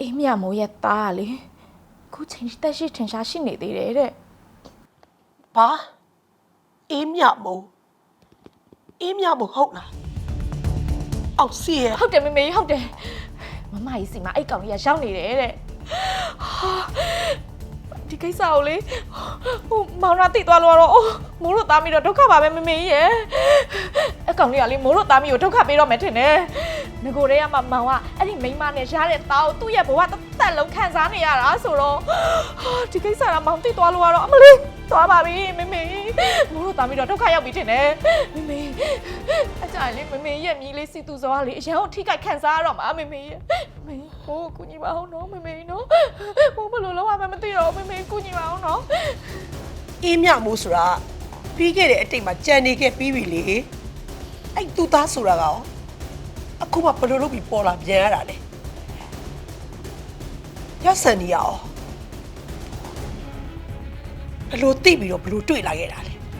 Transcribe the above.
အေးမြမိုးရဲ့သားကလေခုချိန်တက်ရှိထင်ရှားရှိနေသေးတယ်တဲ့ဘာအေးမြမို့အေးမြမို့ဟုတ်လားအောင်စီရဲ့ဟုတ်တယ်မေမေဟုတ်တယ်မမကြီးစီမအဲ့ကောင်ကြီးကရောက်နေတယ်တဲ့ဟာဒီကိစ္စကိုလေဟိုမောင်နာတိသွားလို့တော့မိုးလို့သားမိတော့ဒုက္ခပါပဲမေမေကြီးရဲ့အကောင်လေးကလေမိုးလို့သားမိကိုဒုက္ခပေးတော့မယ်ထင်တယ် ငကိုတွေကမှမောင်ကအဲ့ဒီမိန်းမနဲ့ရတဲ့သားကိုသူ့ရဲ့ဘဝတစ်သက်လုံးခံစားနေရတာဆိုတော့ဟာဒီကိစ္စကမောင်တိသွားလို့တော့အမလေးသွားပါပြီမေမေမိုးလို့သားမိတော့ဒုက္ခရောက်ပြီထင်တယ်မေမေအကြိုင်လေးမေမေရဲ့မြည်လေးစီသူစောကလေအရန်ကိုထိခိုက်ခံစားရတော့မှာမေမေရဲ့မေဟိုကူညီပါအောင်နော်မေမေနော်ဟိုဘယ်လိုလုပ်ရမှမသိတော့ဘူးမေမေကူညီပါအောင်နော်အေးမြမို့ဆိုတာပြီးခဲ့တဲ့အတိတ်မှာကြံနေခဲ့ပြီးပြီလေအဲ့သူသားဆိုတာကရောအ ခုမှဘယ်လိုလုပ်ပြီးပေါ်လာပြန်ရတာလဲရဆန်နီရောဘယ်လိုသိပြီးတော့ဘယ်လိုတွေ့လာခဲ့တာလဲ